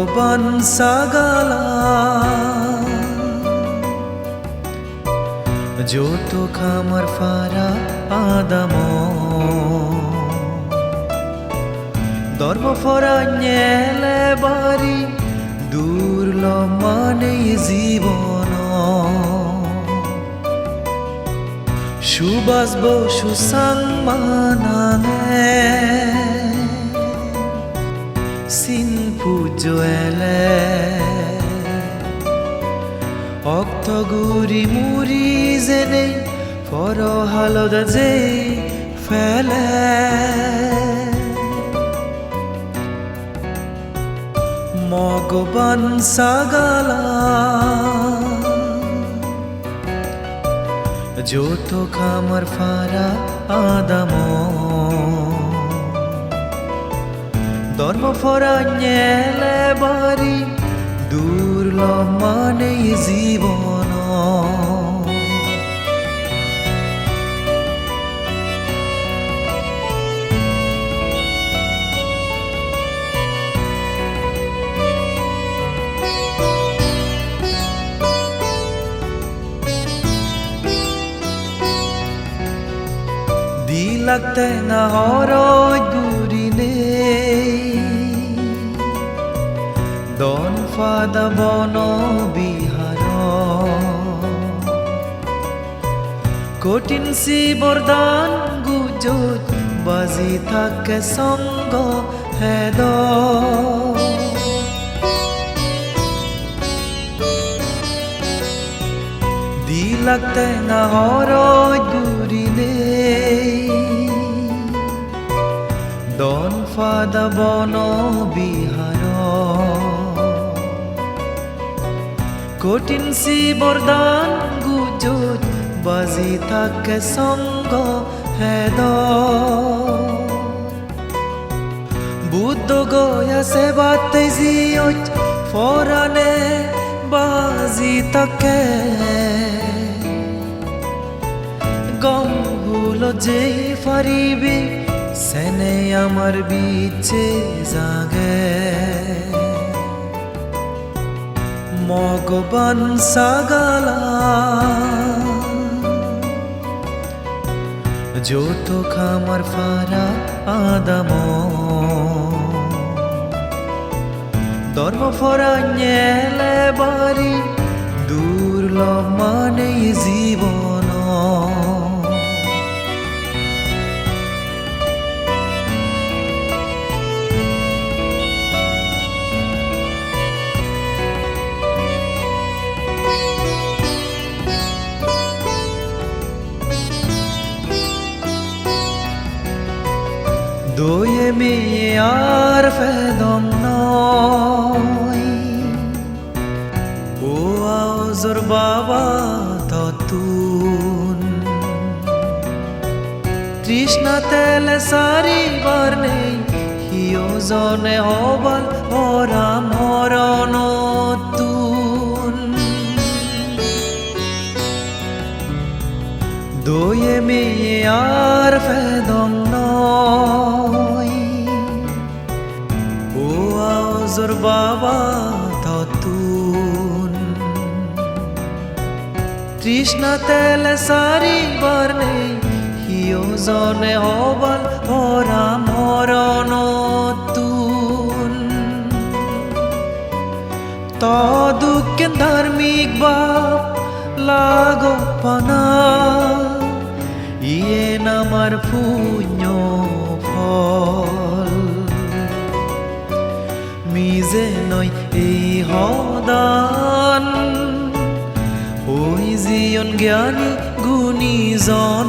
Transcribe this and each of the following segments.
মগবান সাগালা। যত খামার ফারা আদাম। ধর্ম ফরা নেলে বাড়ি দুর্ল মানে জীবন। সুবাস বসু সাংমানালে পুজোয়েলে অক্তগুরি মুরি জেনে ফর হালদ যে ফেলে। মগবান সাগালা যত খামার ফারা আদাম। ধর্ম ফরা নেলে বাড়ি দুর্ল মানে জীবন। দিলাতে না হর গুরিনে দন ফাদ বন বিহার কঠিন সি বরদান গুজত বাজি থাকে সঙ্গ হেদ দিলাতে না হর গুরিনে দন ফাদ বন বিহার কঠিন বরদান গুজত বাজি থাকে সঙ্গ হেদ। বুদ্ধ গয়া সেবাতে জিয়ত ফরানে বাজি থাকে গম হলো যে ফারিবি, সেনে আমার বিচে জাগে। মগবান সাগালা। যত খামার ফারা আদাম। ধর্ম ফরা নেলে বাড়ি দুর্লভ মানে জীবন। দোয়ে মেয়ে আর ফেদম নয়। ও আওজর বাবা ততুন। তৃষ্ণা তেলে সারিবার নেই হিও জনে হবল ওরা মরণ তুন। দোয়ে মেয়ে আর ও আওজর বাবা ততুন তৃষ্ণা তেলে সারিবার নেই হিও জনে হবল ভরা মরণ তুন। তদুকে ধার্মিক বাপ লাগো পানা ইয়ে নামার পুণ্য ফল। মিজে নয় এই হদান ওই জিয়ন জ্ঞানী গুণীজন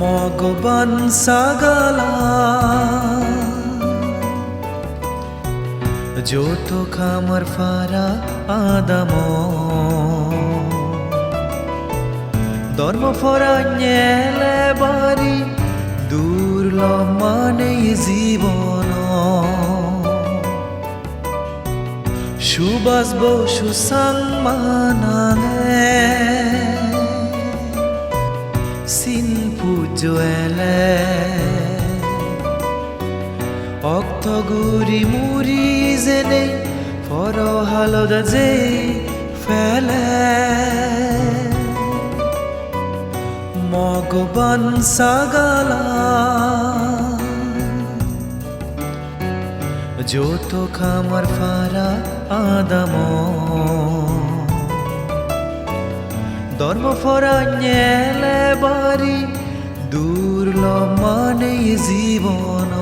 মগবান সাগালা। যত খামার ফারা আদাম। ধর্ম ফরা বাড়ি দুর্ল মানে জীবন সুবাস বসু সাংমানালে সিন পুজোয়েলে অক্তগুৰি মুৰি যেনে ফৰ হালদ যে ফেলে। মগবান সাগালা যত খামার ফারা আদাম ধর্ম ফরা বাড়ি দূর মানে জীবন